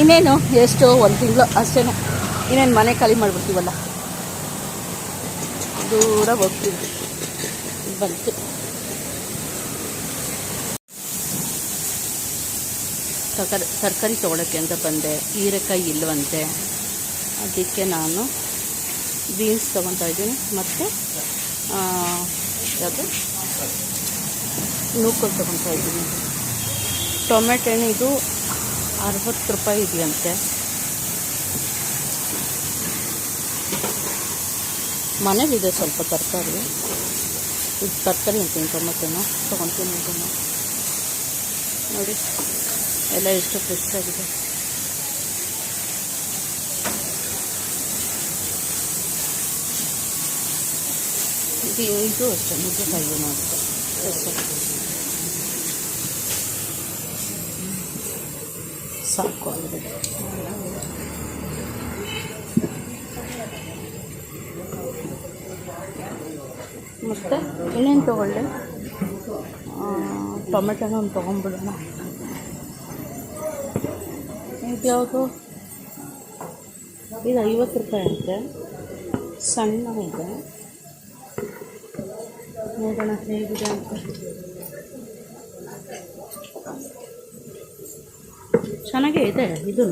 ಇನ್ನೇನು? ಎಷ್ಟು? ಒಂದು ತಿಂಗಳು? ಅಷ್ಟೇ ಇನ್ನೇನು ಮನೆ ಖಾಲಿ ಮಾಡಿಬಿಡ್ತೀವಲ್ಲ? ದೂರ ಹೋಗ್ತೀವಿ. ಬಂತು ತರಕಾರಿ ತರಕಾರಿ ತೊಗೊಳಕ್ಕೆ ಅಂತ ಬಂದೆ. ಹೀರೆಕಾಯಿ ಇಲ್ಲವಂತೆ ಅದಕ್ಕೆ ನಾನು ಬೀನ್ಸ್ ತೊಗೊತಾ ಇದ್ದೀನಿ. ಮತ್ತು ಯಾವುದು? ನೂಕಲ್ ತೊಗೊತಾ ಇದ್ದೀನಿ. ಟೊಮೆಟೊ ಇದು ಅರವತ್ತು ರೂಪಾಯಿ ಇದೆಯಂತೆ. ಮನೇಲಿದೆ ಸ್ವಲ್ಪ ತರಕಾರಿ. ಇದು ತರಕಾರಿ ಅಂತೀನಿ, ಟೊಮೆಟೊನ? ತೊಗೊತೀನಿ ಇದನ್ನು. ನೋಡಿ, ಎಲ್ಲ ಎಷ್ಟು ಫ್ರೆಶ್ ಆಗಿದೆ. ಇದು ಇದು ಅಷ್ಟೇ, ನುಗ್ಗೆಕಾಯಿ ಅಷ್ಟೇ ಫ್ರೆಶ್ ಸಾಕು ಆಗಿದೆ. ಮತ್ತು ಇನ್ನೇನು ತೊಗೊಳ್ಳಿ? ಟೊಮೆಟೊನ ಒಂದು ತೊಗೊಂಬಿಡೋಣ ಇದು ಯಾವುದು? ಇದು ಐವತ್ತು ರೂಪಾಯಿ ಅಂತೆ. ಸಣ್ಣ ಇದೆ. ನೋಡೋಣ ಹೇಗಿದೆ ಅಂತ. ಚೆನ್ನಾಗೇ ಇದೆ ಇದೂ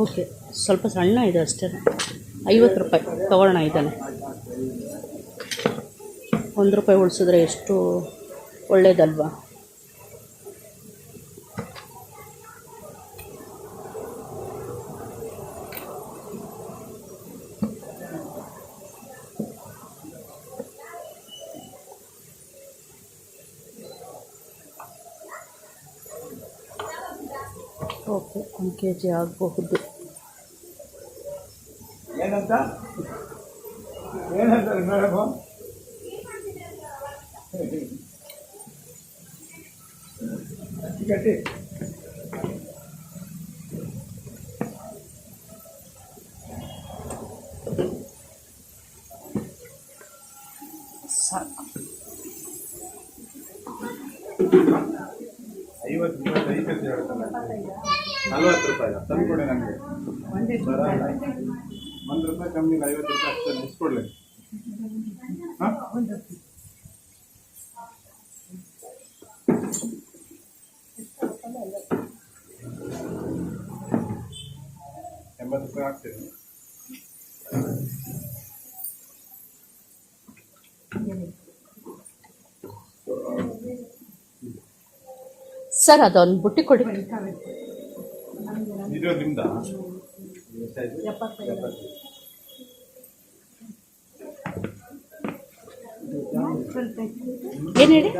ಓಕೆ, ಸ್ವಲ್ಪ ಸಣ್ಣ ಇದೆ ಅಷ್ಟೇ. ಐವತ್ತು ರೂಪಾಯಿ ತಗೊಳ್ಳೋಣ ಇದನ್ನು ಒಂದು ರೂಪಾಯಿ ಉಳಿಸಿದ್ರೆ ಎಷ್ಟು ಒಳ್ಳೇದಲ್ವಾ? ಓಕೆ ಒಂದು ಕೆ ಜಿ ಆಗಬಹುದು. ಏನಂತ? ಏನಂತ ಮೇಡಮ್? ಗಟ್ಟಿ ಸಾಕು ಐವತ್ತು ರೂಪಾಯಿ ಐದು ಕೆಜಿ ಹೇಳ್ತಾನೆ ನಲ್ವತ್ತು ರೂಪಾಯಿ ತಂದು ಕೊಡಿ ನನಗೆ. ಒಂದು ರೂಪಾಯಿ. ಕಮ್ಮಿ ಇಲ್ಲ ಐವತ್ತು ರೂಪಾಯಿ ಅಷ್ಟೇ ಇಸ್ಕೊಡ್ಲಿ. ಹಾಂ? ಎಂಬತ್ತು ರೂಪಾಯಿ ಹಾಕ್ತೀನಿ ಸರ್ ಅದೊಂದು ಬುಟ್ಟಿ ಕೊಡಿ. ಇದು ನಿಮ್ದಾ ಏನು ಹೇಳಿ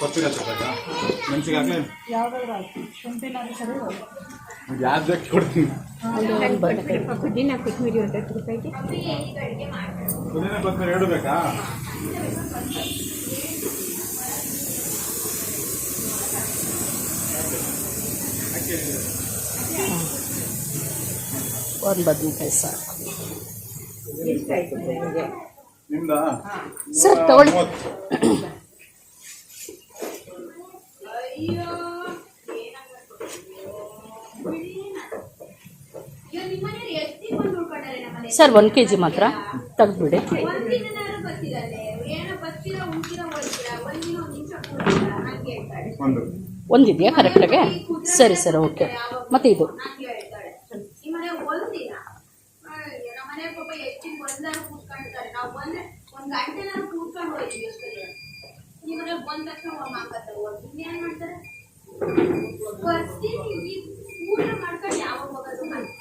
ಕೊತ್ತಿರ ರೂಪಾಯಿ ಮೆಣಸಿಗೆ ಹಾಕಿ ಯಾವ್ದು ಬೇಕು ಕೊಡ್ತೀನಿ ಪುದೀನ ಕೊತ್ತಂಬರಿ ಒಂದು ಹತ್ತು ರೂಪಾಯಿಗೆ ಪುದೀನ ಕೊತ್ತಂಬರಿ ಎರಡು ಬೇಕಾ ಒಂದು ಬದನೆಕಾಯಿ ಸಾಕು ಎಷ್ಟಾಯ್ತು ನಿಮಗೆ ನಿಮ್ದಾ? ಸರ್ ತಗೊಳ್ಳಿ. ಸರ್ ಒಂದು ಕೆ ಜಿ ಮಾತ್ರ ತೆಗ್ದುಬಿಡಿ. ಒಂದು. ಒಂದಿದೆಯಾ? ಕರೆಕ್ಟಾಗೆ? ಸರಿ ಸರ್ ಓಕೆ. ಮತ್ತೆ ಇದು. ಒಂದಾರು ಕೂತ್ಕೊಂಡಿರ್ತಾರೆ ನಾವು ಬಂದ್ರೆ ಒಂದ್ ಗಂಟೆ ನಾವು ಕೂತ್ಕೊಂಡು ಹೋಯ್ತೀವಿ ಎಷ್ಟೇ ನಿಮ್ಮನೆ ಬಂದ ತಕ್ಷಣ ಮಾತಾಡ್ತಾರೆ ಇನ್ನೇನ್ ಮಾಡ್ತಾರೆ? ಬರ್ತೀನಿ ಈ ಊಟ ಮಾಡ್ಕೊಂಡು ಯಾವಾಗ ಹೋಗೋದು ನಾಲ್ಕು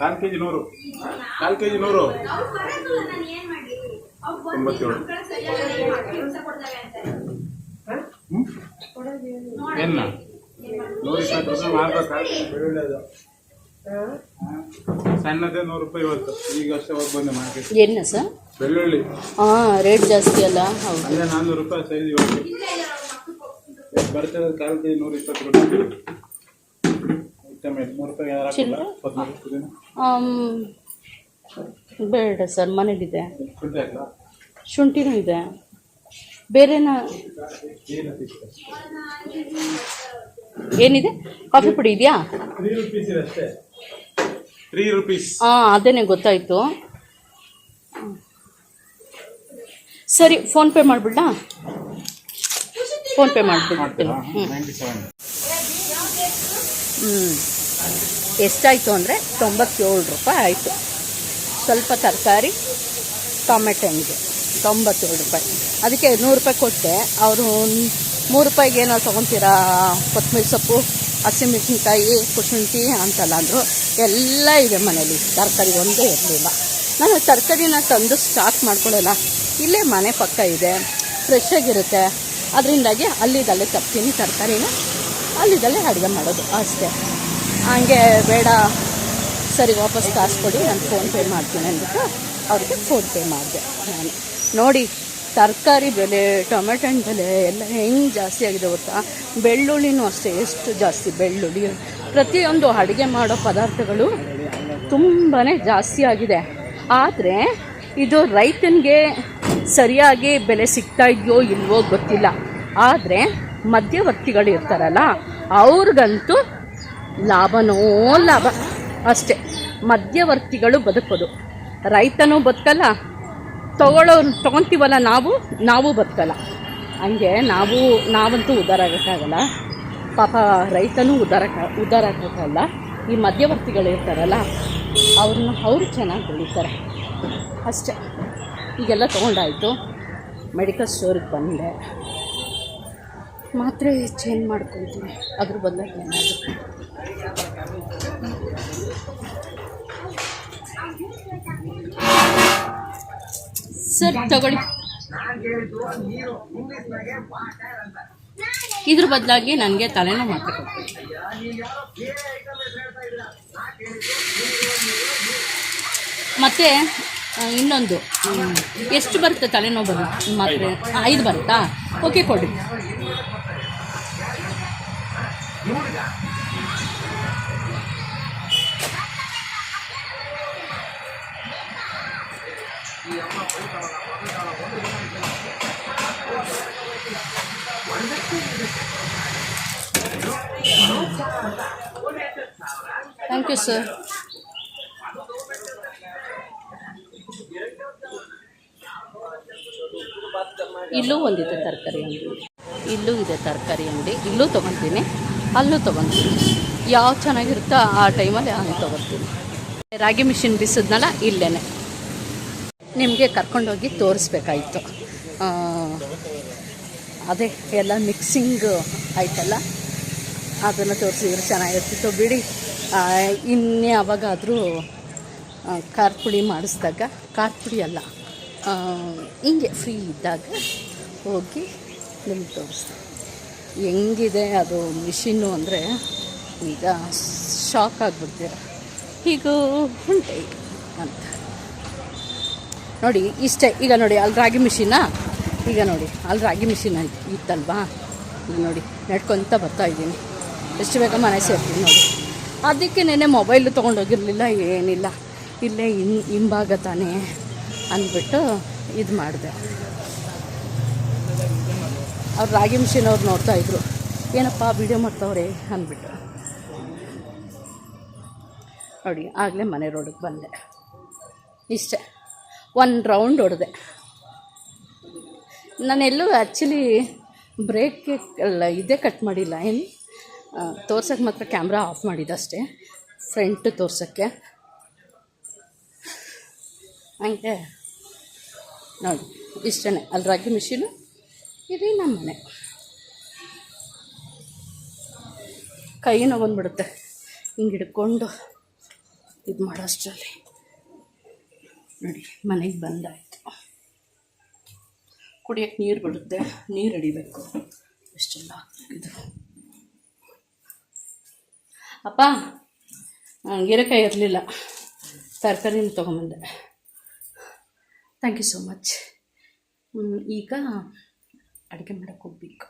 ಕಾಲು ಕೆ ಜಿ ನೂರು. ನಾಲ್ಕು ಕೆ ಜಿ ನೂರು. ಏನ್ ತೊಂಬತ್ತೇಳು. ನೂರ ಇಪ್ಪತ್ತು ರೂಪಾಯಿ ಮಾಡ್ಬೇಕಾದ್ರೆ ಬೆಳ್ಳುಳ್ಳಿ ಅದು ಸಣ್ಣದೇ ನೂರು ರೂಪಾಯಿ ಇವತ್ತು. ಈಗ ಅಷ್ಟೇ ಹೋಗಿ ಬಂದೆ ಮಾರ್ಕೆಟ್ ಎನ್ನ ಸರ್ ಬೆಳ್ಳುಳ್ಳಿ. ಹಾಂ ರೇಟ್ ಜಾಸ್ತಿ ಅಲ್ಲ? ಹೌದು. ನಾನ್ನೂರು ರೂಪಾಯಿ ಸೈಜ್ ಇವತ್ತು. ಇವತ್ತು ಬರ್ತದೆ ಕಾಲು ಕೆ ಜಿ ನೂರ ಇಪ್ಪತ್ತು ರೂಪಾಯಿ. ಟೊಮೆಟೊ ಮೂರು ರೂಪಾಯಿ ಯಾರು ಹಾಕಿಲ್ಲ? ಬೇಡ ಸರ್ ಮನೇಲಿದೆ. ಶುಂಠಿನೂ ಇದೆ. ಬೇರೆನ ಏನಿದೆ? ಕಾಫಿ ಪುಡಿ ಇದೆಯಾ? ಹಾ ಅದೇನೆ ಗೊತ್ತಾಯಿತು. ಸರಿ ಫೋನ್ಪೇ ಪೇ ಫೋನ್ಪೇ ಫೋನ್ ಪೇ ಹ್ಞೂ ಹ್ಞೂ ಎಷ್ಟಾಯಿತು ಅಂದರೆ ತೊಂಬತ್ತೇಳು ರೂಪಾಯಿ ಆಯಿತು. ಸ್ವಲ್ಪ ತರಕಾರಿ ಟೊಮೆಟೊ ಹಂಗೆ. ತೊಂಬತ್ತೇಳು ರೂಪಾಯಿ. ಅದಕ್ಕೆ ನೂರು ರೂಪಾಯಿ ಕೊಟ್ಟೆ. ಅವರು ಮೂರು ರೂಪಾಯಿಗೆ ಏನೋ ತೊಗೊತೀರಾ? ಕೊತ್ತಂಬರಿ ಸೊಪ್ಪು, ಹಸಿಮೆಣಸಿನ್ಕಾಯಿ ಕುಶುಂಠಿ ಅಂತೆಲ್ಲ ಅಂದರು. ಎಲ್ಲ ಇದೆ ಮನೇಲಿ. ತರಕಾರಿ ಒಂದೇ ಇರಲಿಲ್ಲ. ನಾನು ತರಕಾರಿನ ತಂದು ಸ್ಟಾಕ್ ಮಾಡ್ಕೊಳ್ಳಲ್ಲ ಇಲ್ಲೇ ಮನೆ ಪಕ್ಕ ಇದೆ. ಫ್ರೆಶ್ ಆಗಿರುತ್ತೆ. ಅದರಿಂದಾಗಿ ಅಲ್ಲಿದಲ್ಲೇ ತರ್ತೀನಿ ತರಕಾರಿನ. ಅಲ್ಲಿದಲ್ಲೇ ಅಡುಗೆ ಮಾಡೋದು ಅಷ್ಟೇ. ಹಂಗೆ ಬೇಡ. ಸರಿ, ವಾಪಸ್ ಕಾಸು ಕೊಡಿ. ನಾನು ಫೋನ್ಪೇ ಮಾಡ್ತೀನಿ ಅಂದ್ಬಿಟ್ಟು ಅವ್ರಿಗೆ ಫೋನ್ಪೇ ಮಾಡಿದೆ ನಾನು. ನೋಡಿ, ತರಕಾರಿ ಬೆಲೆ, ಟೊಮೆಟೊ ಹಣ್ಣು ಬೆಲೆ ಎಲ್ಲ ಹೆಂಗೆ ಜಾಸ್ತಿ ಆಗಿದೆ ಗೊತ್ತಾ? ಬೆಳ್ಳುಳ್ಳಿನೂ ಅಷ್ಟೇ, ಎಷ್ಟು ಜಾಸ್ತಿ ಬೆಳ್ಳುಳ್ಳಿ. ಪ್ರತಿಯೊಂದು ಅಡುಗೆ ಮಾಡೋ ಪದಾರ್ಥಗಳು ತುಂಬಾ ಜಾಸ್ತಿ ಆಗಿದೆ. ಆದರೆ, ಇದು ರೈತನಿಗೆ ಸರಿಯಾಗಿ ಬೆಲೆ ಸಿಗ್ತಾ ಇದೆಯೋ ಇಲ್ವೋ ಗೊತ್ತಿಲ್ಲ. ಆದರೆ, ಮಧ್ಯವರ್ತಿಗಳು ಇರ್ತಾರಲ್ಲ, ಅವ್ರಿಗಂತೂ ಲಾಭನೋ ಲಾಭ. ಅಷ್ಟೇ, ಮಧ್ಯವರ್ತಿಗಳು ಬದುಕೋದು ರೈತನೂ ಬದುಕಲ್ಲ ತಗೊಳ್ಳೋರು, ತೊಗೊತೀವಲ್ಲ ನಾವು ನಾವು ಬದುಕಲ್ಲ. ಹಂಗೆ ನಾವು, ನಾವಂತೂ ಉದ್ಧಾರ ಆಗೋಕ್ಕಾಗಲ್ಲ. ಪಾಪ ರೈತನೂ ಉದ್ಧಾರ ಉದ್ಧಾರ ಆಗೋಕ್ಕಾಗಲ್ಲ ಈ ಮಧ್ಯವರ್ತಿಗಳಿರ್ತಾರಲ್ಲ ಅವ್ರನ್ನ ಅವರು ಚೆನ್ನಾಗಿ ಬೆಳೀತಾರೆ. ಅಷ್ಟೇ. ಈಗೆಲ್ಲ ತೊಗೊಂಡಾಯಿತು. ಮೆಡಿಕಲ್ ಸ್ಟೋರಿಗೆ ಬಂದೆ. ಮಾತ್ರೆ ಚೇಂಜ್ ಮಾಡ್ಕೊಳ್ತೀನಿ. ಅದ್ರ ಬದಲಾಗಿ ಏನಾದರೂ. ಸರ್, ತಗೊಳ್ಳಿ. ಇದ್ರ ಬದಲಾಗಿ ನನಗೆ ತಲೆನೋ ಮಾತ್ರ ಮತ್ತೆ ಇನ್ನೊಂದು. ಎಷ್ಟು ಬರುತ್ತೆ ತಲೆನೋವು ಬರುತ್ತೆ ಮಾತ್ರೆ? ಐದು ಬರುತ್ತಾ? ಓಕೆ ಕೊಡಿ ಥ್ಯಾಂಕ್ ಯು ಸರ್ ಇಲ್ಲೂ ಒಂದಿದೆ ತರಕಾರಿ ಅಂಗಡಿ. ಇಲ್ಲೂ ಇದೆ ತರಕಾರಿ ಅಂಗಡಿ. ಇಲ್ಲೂ ತೊಗೊತೀನಿ, ಅಲ್ಲೂ ತೊಗೊತೀನಿ. ಯಾವ ಚೆನ್ನಾಗಿರುತ್ತೋ ಆ ಟೈಮಲ್ಲಿ ಹಂಗೆ ತೊಗೊತೀನಿ. ರಾಗಿ ಮಿಷಿನ್ ಬಿಸಿದ್ನಲ್ಲ ಇಲ್ಲೇ ನಿಮಗೆ ಕರ್ಕೊಂಡೋಗಿ ತೋರಿಸ್ಬೇಕಾಯಿತು. ಅದೇ ಎಲ್ಲ ಮಿಕ್ಸಿಂಗ್ ಆಯ್ತಲ್ಲ ಅದನ್ನು ತೋರಿಸಿದ್ರೆ ಚೆನ್ನಾಗಿರ್ತಿತ್ತು ಬಿಡಿ ಇನ್ನೇ ಯಾವಾಗಾದರೂ ಖಾರ ಪುಡಿ ಮಾಡಿಸಿದಾಗ, ಖಾರ ಪುಡಿ ಅಲ್ಲ ಹಿಂಗೆ ಫ್ರೀ ಇದ್ದಾಗ ಹೋಗಿ ನಿಮ್ಗೆ ತೋರಿಸ್ತೀನಿ. ಹೆಂಗಿದೆ ಅದು ಮಿಷಿನ್ನು ಅಂದರೆ ಈಗ ಶಾಕ್ ಆಗಿಬಿಡ್ತೀರ. ಹೀಗೂ ಉಂಟೆ ಅಂತ. ನೋಡಿ, ಇಷ್ಟೇ, ಈಗ ನೋಡಿ, ಅಲ್ಲಿ ರಾಗಿ ಮಿಷಿನಾ? ಈಗ ನೋಡಿ, ಅಲ್ಲಿ ರಾಗಿ ಮಿಷಿನ್ ಇತ್ತಲ್ವಾ? ಈಗ ನೋಡಿ, ನಡ್ಕೊತ ಬರ್ತಾ ಇದ್ದೀನಿ. ಎಷ್ಟು ಬೇಗ ಮನೆ ಸೇರ್ತೀನಿ ನೋಡಿ. ಅದಕ್ಕೆ ನೆನೆ ಮೊಬೈಲು ತೊಗೊಂಡೋಗಿರಲಿಲ್ಲ, ಏನಿಲ್ಲ. ಇಲ್ಲೇ ಇನ್, ಹಿಂಭಾಗ ತಾನೇ ಅಂದ್ಬಿಟ್ಟು ಇದು ಮಾಡಿದೆ. ಅವ್ರು ರಾಗಿ ಮಿಷಿನ್ ಅವ್ರು ನೋಡ್ತಾ ಇದ್ರು. ಏನಪ್ಪ ವಿಡಿಯೋ ಮಾಡ್ತಾವ್ರೆ ಅಂದ್ಬಿಟ್ಟು. ನೋಡಿ, ಆಗಲೇ ಮನೆ ರೋಡಿಗೆ ಬಂದೆ. ಇಷ್ಟೇ. ಒಂದು ರೌಂಡ್ ಹೊಡೆದೆ. ನಾನೆಲ್ಲೂ ಆ್ಯಕ್ಚುಲಿ ಬ್ರೇಕ್ ಅಲ್ಲ ಇದೇ ಕಟ್ ಮಾಡಿಲ್ಲ. ಏನು? ತೋರ್ಸೋಕ್ಕೆ ಮಾತ್ರ ಕ್ಯಾಮ್ರಾ ಆಫ್ ಮಾಡಿದ್ದಷ್ಟೇ ಫ್ರಂಟ್ ತೋರ್ಸೋಕ್ಕೆ. ಹಂಗೆ, ನೋಡಿ ಇಷ್ಟೇ ಅಲ್ಲಿ ರಾಗಿ ಮಿಷಿನು ಇದೇ ನಮ್ಮ ಮನೆ. ಕೈ ನೋವು ಹಿಂಗೆ ಹಿಡ್ಕೊಂಡು ಇದು ಮಾಡೋಷ್ಟರಲ್ಲಿ ನೋಡಿ, ಮನೆಗೆ ಬಂದಾಯಿತು. ಕುಡಿಯೋಕ್ಕೆ ನೀರು ಬಿಡುತ್ತೆ ನೀರು ಹಿಡಿಬೇಕು ಇಷ್ಟೆಲ್ಲ ಇದು. ಅಪ್ಪ ಹೀರೆಕಾಯಿ ಇರಲಿಲ್ಲ. ತರಕಾರಿನ ತೊಗೊಂಬಂದೆ ಥ್ಯಾಂಕ್ ಯು ಸೋ ಮಚ್ ಈಗ ಅಡುಗೆ ಮಾಡೋಕ್ಕೆ ಹೋಗ್ಬೇಕು.